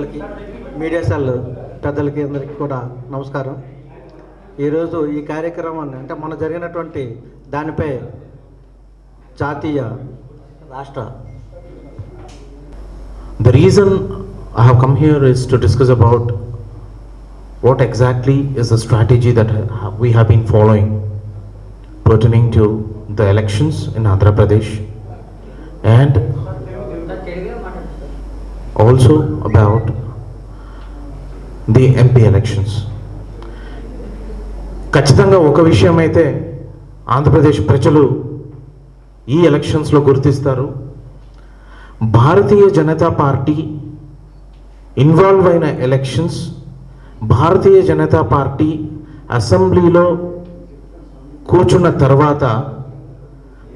పెద్దలకి media cell పెద్దలకి అందరికీ కూడా నమస్కారం. ఈరోజు ఈ కార్యక్రమాన్ని అంటే మన జరిగినటువంటి దానిపై జాతీయ రాష్ట్ర the reason I have come here is to discuss about what exactly is the strategy that we have been following pertaining to the elections in Andhra Pradesh and also about the MP elections ఖచ్చితంగా ఒక విషయం అయితే ఆంధ్రప్రదేశ్ ప్రజలు ఈ ఎలక్షన్స్లో గుర్తిస్తారు. Bharatiya Janata Party involve అయిన elections Bharatiya Janata Party అసెంబ్లీలో కూర్చున్న తర్వాత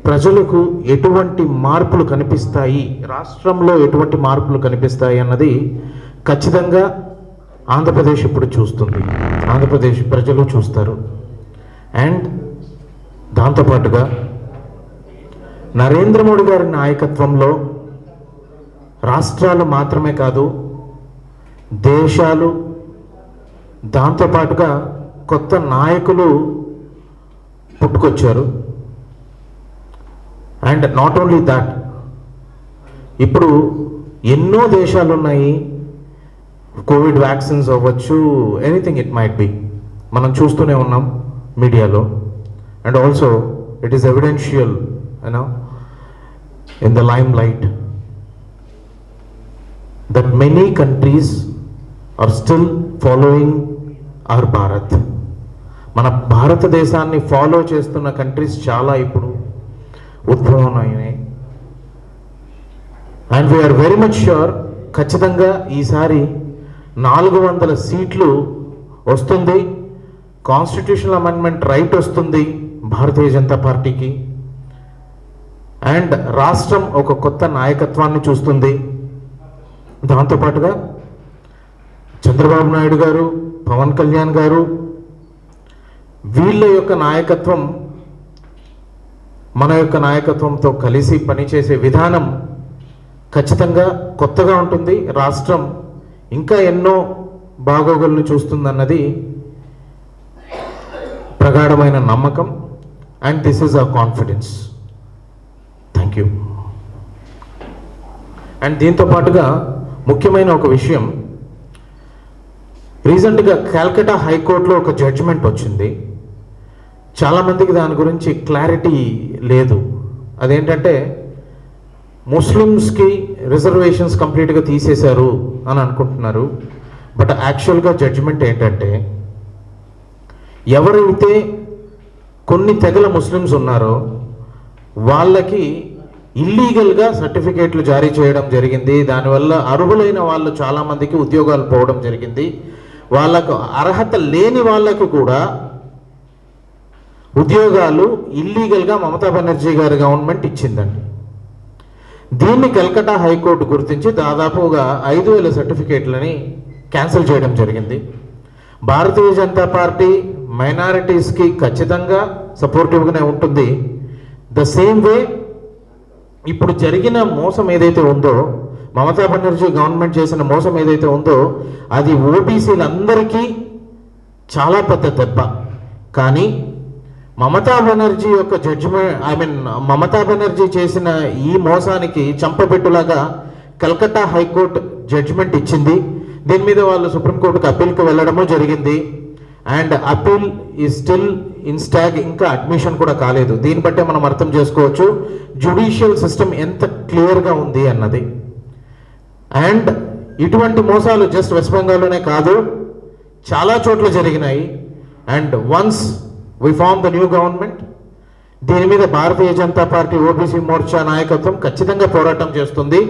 ప్రజలకు ఎటువంటి మార్పులు కనిపిస్తాయి? రాష్ట్రంలో ఎటువంటి మార్పులు కనిపిస్తాయి అన్నది ఖచ్చితంగా ఆంధ్రప్రదేశ్ ఇప్పుడు చూస్తుంది. ఆంధ్రప్రదేశ్ ప్రజలు చూస్తారు. అండ్ దాంతోపాటుగా నరేంద్ర మోడీ గారి నాయకత్వంలో రాష్ట్రాలు మాత్రమే కాదు దేశాలు దాంతోపాటుగా కొత్త నాయకులు పుట్టుకొచ్చారు. అండ్ నాట్ ఓన్లీ దాట్ ఇప్పుడు ఎన్నో దేశాలు ఉన్నాయి కోవిడ్ వ్యాక్సిన్స్ అవ్వచ్చు ఎనీథింగ్ ఇట్ మైట్ బి మనం చూస్తూనే ఉన్నాం మీడియాలో. And also it is evidential you know in the limelight that many countries are still following our Bharat మన భారతదేశాన్ని ఫాలో చేస్తున్న కంట్రీస్ చాలా ఇప్పుడు. ఉద్భవం అయినాయి and we are very much sure ఖచ్చితంగా ఈసారి నాలుగు వందల సీట్లు వస్తుంది. కాన్స్టిట్యూషనల్ అమెండ్మెంట్ రైట్ వస్తుంది భారతీయ జనతా పార్టీకి. అండ్ రాష్ట్రం ఒక కొత్త నాయకత్వాన్ని చూస్తుంది. దాంతోపాటుగా చంద్రబాబు నాయుడు గారు పవన్ కళ్యాణ్ గారు వీళ్ళ యొక్క నాయకత్వం మన యొక్క నాయకత్వంతో కలిసి పనిచేసే విధానం ఖచ్చితంగా కొత్తగా ఉంటుంది. రాష్ట్రం ఇంకా ఎన్నో బాగోగులను చూస్తుందన్నది ప్రగాఢమైన నమ్మకం. And this is our confidence thank you and దీంతో పాటుగా ముఖ్యమైన ఒక విషయం. రీసెంట్గా క్యాల్కటా హైకోర్టులో ఒక జడ్జిమెంట్ వచ్చింది. చాలామందికి దాని గురించి క్లారిటీ లేదు. అదేంటంటే ముస్లిమ్స్కి రిజర్వేషన్స్ కంప్లీట్గా తీసేశారు అని అనుకుంటున్నారు. బట్ యాక్చువల్గా జడ్జిమెంట్ ఏంటంటే ఎవరైతే కొన్ని తెగల ముస్లిమ్స్ ఉన్నారో వాళ్ళకి ఇల్లీగల్గా సర్టిఫికేట్లు జారీ చేయడం జరిగింది. దానివల్ల అర్హులైన వాళ్ళు చాలామందికి ఉద్యోగాలు పోవడం జరిగింది. వాళ్ళకు అర్హత లేని వాళ్ళకు కూడా ఉద్యోగాలు ఇల్లీగల్గా మమతా బెనర్జీ గారి గవర్నమెంట్ ఇచ్చిందండి. దీన్ని కల్కటా హైకోర్టు గుర్తించి దాదాపుగా ఐదు వేల సర్టిఫికేట్లని క్యాన్సిల్ చేయడం జరిగింది. భారతీయ జనతా పార్టీ మైనారిటీస్కి ఖచ్చితంగా సపోర్టివ్గానే ఉంటుంది. ద సేమ్ వే ఇప్పుడు జరిగిన మోసం ఏదైతే ఉందో మమతా బెనర్జీ గవర్నమెంట్ చేసిన మోసం ఏదైతే ఉందో అది ఓబీసీలందరికీ చాలా పెద్ద దెబ్బ. కానీ మమతా బెనర్జీ యొక్క judgement I mean Mamata Banerjee చేసిన ఈ మోసానికి చంపబెట్టులాగా కలకత్తా హైకోర్టు జడ్జిమెంట్ ఇచ్చింది. దీని మీద వాళ్ళు సుప్రీంకోర్టుకు అప్పీల్కి వెళ్ళడము జరిగింది. అండ్ అప్పీల్ ఈ స్టిల్ ఇన్స్టాగ్ ఇంకా అడ్మిషన్ కూడా కాలేదు. దీన్ని బట్టే మనం అర్థం చేసుకోవచ్చు. జ్యుడిషియల్ సిస్టమ్ ఎంత క్లియర్గా ఉంది అన్నది. అండ్ ఇటువంటి మోసాలు జస్ట్ వెస్ట్ బెంగాల్లోనే కాదు చాలా చోట్ల జరిగినాయి. And once we form the new government దీని మీద భారతీయ జనతా పార్టీ ఓబీసీ మోర్చా నాయకత్వం ఖచ్చితంగా పోరాటం చేస్తుంది.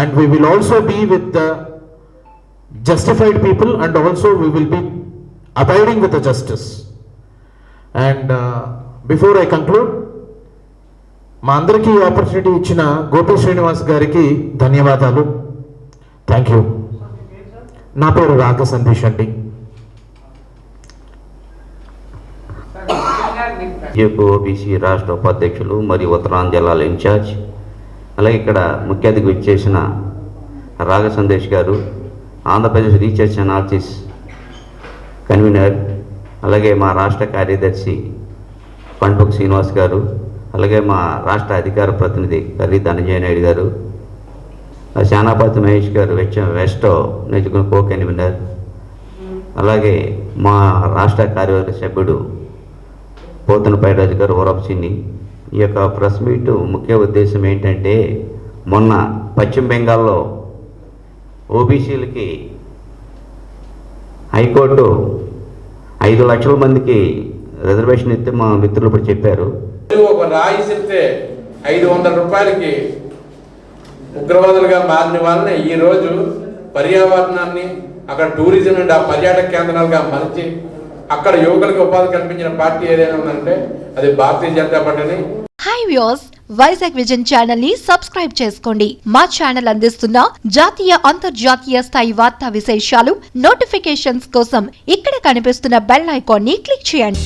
And we will also be with the justified people and also we will be abiding with the justice and before I conclude మా అందరికీ ఈ opportunity ఇచ్చిన గోపి శ్రీనివాస్ గారికి ధన్యవాదాలు. థ్యాంక్ యూ నా పేరు రాగ సందేశ్ అండి. బీజేపీ ఓబీసీ రాష్ట్ర ఉపాధ్యక్షులు మరియు ఉత్తరాంధ్ర జిల్లాల ఇన్ఛార్జ్ అలాగే ఇక్కడ ముఖ్య అతిథి వచ్చేసిన రాగ సందేశ్ గారు ఆంధ్రప్రదేశ్ రీసెర్చ్ అనాలిసిస్ కన్వీనర్ అలాగే మా రాష్ట్ర కార్యదర్శి పండుగ శ్రీనివాస్ గారు అలాగే మా రాష్ట్ర అధికార ప్రతినిధి కర్రీ ధనంజయ నాయుడు గారు శానాపతి మహేష్ గారు వెచ్చ వెస్ట్ నిజుకున్న కో కన్వీనర్ అలాగే మా రాష్ట్ర కార్యవర్గ సభ్యుడు పోతనపైరాజు గారు ఓరప్చిన్ని ఈ యొక్క ప్రెస్ మీట్ ముఖ్య ఉద్దేశం ఏంటంటే మొన్న పశ్చిమ బెంగాల్లో ఓబీసీలకి హైకోర్టు ఐదు లక్షల మందికి రిజర్వేషన్ ఇస్తే మా మిత్రులు ఇప్పుడు చెప్పారు. ఒక రాయి చెప్తే ఐదు వందల రూపాయలకి ఉగ్రవాదులుగా మారిన వాళ్ళని ఈ రోజు పర్యావరణాన్ని అక్కడ టూరిజం నుండి ఆ పర్యాటక కేంద్రాలుగా మలిచి అక్కడ యువకులకు ఉపాధి కల్పించిన పార్టీ ఏదైనా ఉందంటే అది భారతీయ జనతా పార్టీని హాయ్ వ్యూస్ వైజాగ్ విజన్ ఛానల్ని సబ్స్క్రైబ్ చేసుకోండి. మా ఛానల్ అందిస్తున్న జాతీయ అంతర్జాతీయ స్థాయి వార్తా విశేషాలు నోటిఫికేషన్స్ కోసం ఇక్కడ కనిపిస్తున్న బెల్ ఐకాన్ని క్లిక్ చేయండి.